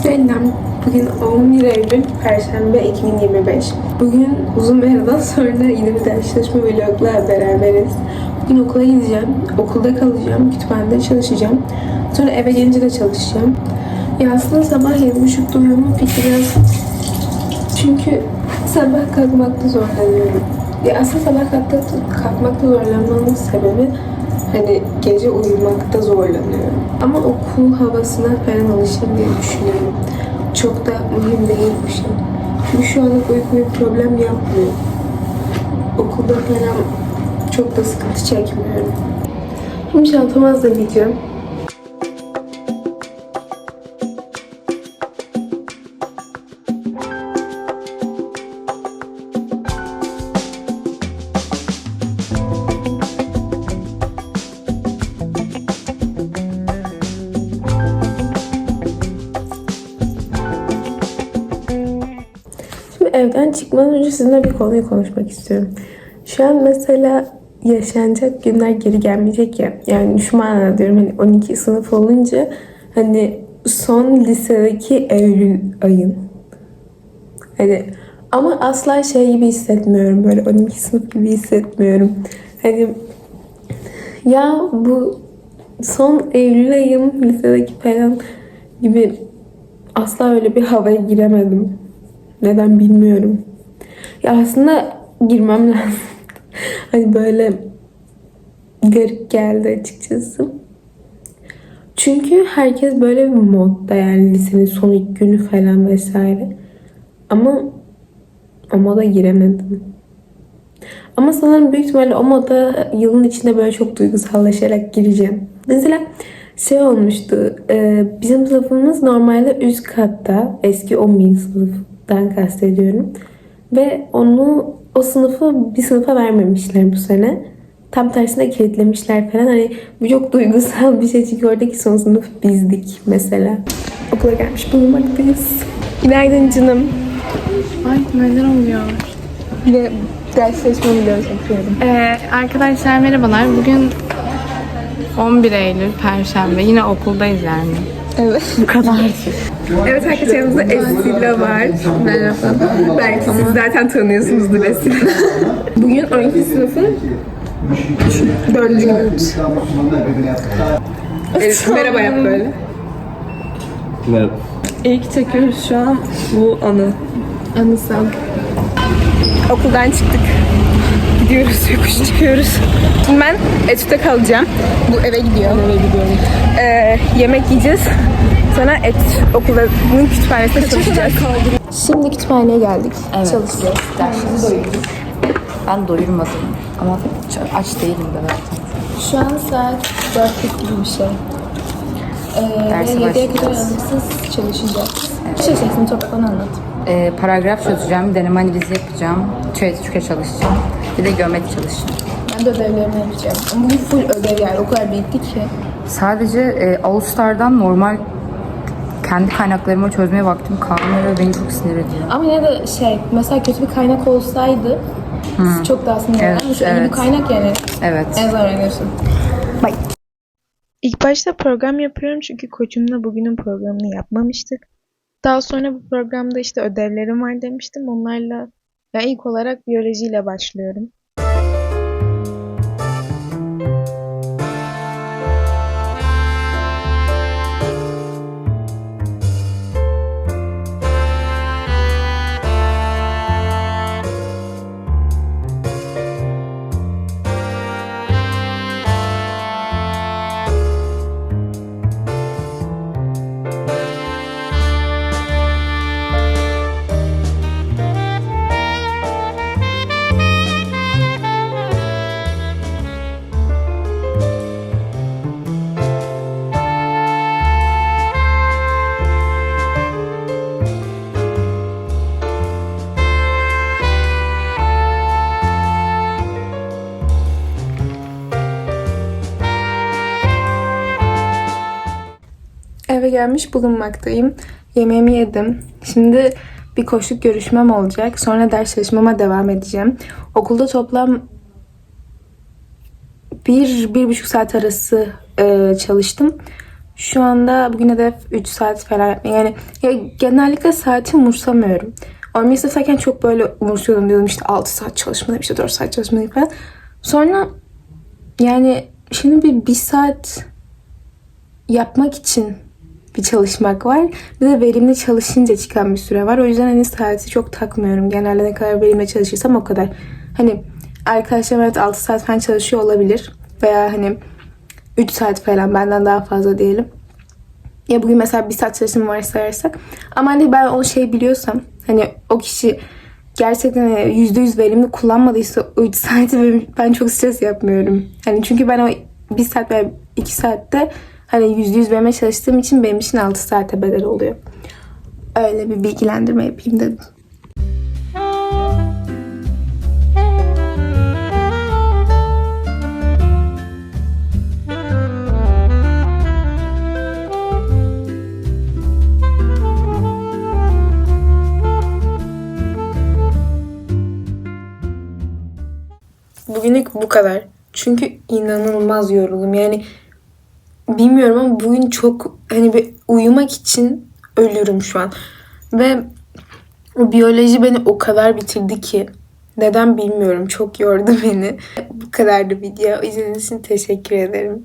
Selam. Bugün 11 Eylül Perşembe 2025. Bugün uzun bir aradan sonra yine bir ders çalışma vlogla beraberiz. Bugün okula gideceğim. Okulda kalacağım. Kütüphanede çalışacağım. Sonra eve gelince de çalışacağım. Ya aslında sabah 7.30'da uyanma fikri biraz... Çünkü sabah kalkmakta zorlanıyorum. Ya aslında sabah kalkmakta, kalkmakta zorlanmamın sebebi hani gece uyumakta zorlanıyorum. Ama okul havasına falan alışayım diye düşünüyorum. Çok da mühim değil bir şey. Çünkü şu anlık uyku problem yapmıyor. Okulda falan çok da sıkıntı çekmiyorum. Şimdi çantamı hazırlayacağım. Evden çıkmadan önce sizinle bir konuyu konuşmak istiyorum. Şu an mesela yaşanacak günler geri gelmeyecek ya. Yani şu manada diyorum hani 12 sınıf olunca hani son lisedeki Eylül ayın. Hani ama asla şey gibi hissetmiyorum. Böyle 12 sınıf gibi hissetmiyorum. Hani ya bu son Eylül ayım lisedeki falan gibi asla öyle bir havaya giremedim. Neden bilmiyorum. Ya aslında girmem lazım. hani böyle garip geldi açıkçası. Çünkü herkes böyle bir modda yani lisenin son ilk günü falan vesaire. Ama o moda giremedim. Ama sanırım büyük ihtimalle o moda yılın içinde böyle çok duygusallaşarak gireceğim. Mesela şey olmuştu. bizim sınıfımız normalde üst katta. Eski 11. sınıftan kastediyorum. Ve onu o sınıfı bir sınıfa vermemişler bu sene. Tam tersine kilitlemişler falan. Hani bu çok duygusal bir şey çünkü oradaki son sınıf bizdik mesela. Okula gelmiş bulunmaktayız. Günaydın canım. Ay neler oluyor? Ve ders çalışma videosu. Ee, arkadaşlar merhabalar. Bugün 11 Eylül Perşembe. Yine okuldayız yani. Evet. Bu kadar. Evet arkadaşlar yanımızda Esila var. Merhaba. Belki siz zaten tanıyorsunuzdur Esila. Bugün 12 sınıfın 4. günü. Evet, merhaba yap böyle. Merhaba. İlk çekiyoruz şu an bu anı. Anısal. Okuldan çıktık. Gidiyoruz, yokuş çıkıyoruz. Şimdi ben etütte kalacağım. Bu eve gidiyor. eve gidiyorum. Ee, yemek yiyeceğiz. Sonra et okulun kütüphanesinde çalışacağız. Şimdi kütüphaneye geldik. Evet. Çalışacağız. Dersimizi doyurduk. Ben doyurmadım ama aç değilim de zaten. Şu an saat 4.40 gibi bir şey. Ee, Derse ve 7'ye kadar aralıksız çalışacağız. Bir şey çeksin toplan anlat. Ee, paragraf çözeceğim, deneme analizi yapacağım, türev Türkçe çalışacağım, bir de geometri çalışacağım. Ben de ödevlerimi yapacağım. Ama bugün full ödev yani o kadar birikti ki. Sadece e, All Star'dan normal kendi kaynaklarımı çözmeye vaktim kalmıyor ve beni çok sinir ediyor. Ama yine de şey mesela kötü bir kaynak olsaydı çok daha sinirlenir. Evet, Ama şu iyi evet. bir kaynak yani Evet. en azından öğreniyorsun. İlk başta program yapıyorum çünkü koçumla bugünün programını yapmamıştık. Daha sonra bu programda işte ödevlerim var demiştim. Onlarla ya ilk olarak biyolojiyle başlıyorum. Gelmiş bulunmaktayım. Yemeğimi yedim. Şimdi bir koşuk görüşmem olacak. Sonra ders çalışmama devam edeceğim. Okulda toplam bir, bir buçuk saat arası e, çalıştım. Şu anda bugün hedef 3 saat falan. Yani ya genellikle saati umursamıyorum. 11 sınıftayken çok böyle umursuyordum. Diyordum işte 6 saat çalışmalıyım, işte 4 saat çalışmalıyım falan. Sonra yani şimdi bir, bir saat yapmak için bir çalışmak var. Bir de verimli çalışınca çıkan bir süre var. O yüzden hani saati çok takmıyorum. Genelde ne kadar verimli çalışırsam o kadar. Hani arkadaşlarım evet 6 saat falan çalışıyor olabilir. Veya hani 3 saat falan benden daha fazla diyelim. Ya bugün mesela bir saat çalıştığımı varsayarsak. Ama hani ben o şey biliyorsam hani o kişi gerçekten hani yüzde yüz verimli kullanmadıysa o 3 saati ben çok stres yapmıyorum. Hani çünkü ben o bir saat veya iki saatte hani yüzde yüz vermeye çalıştığım için benim için 6 saate bedel oluyor. Öyle bir bilgilendirme yapayım dedim. Bugünlük bu kadar. Çünkü inanılmaz yoruldum. Yani bilmiyorum ama bugün çok hani bir uyumak için ölürüm şu an. Ve o biyoloji beni o kadar bitirdi ki neden bilmiyorum. Çok yordu beni. Bu kadardı video. İzlediğiniz için teşekkür ederim.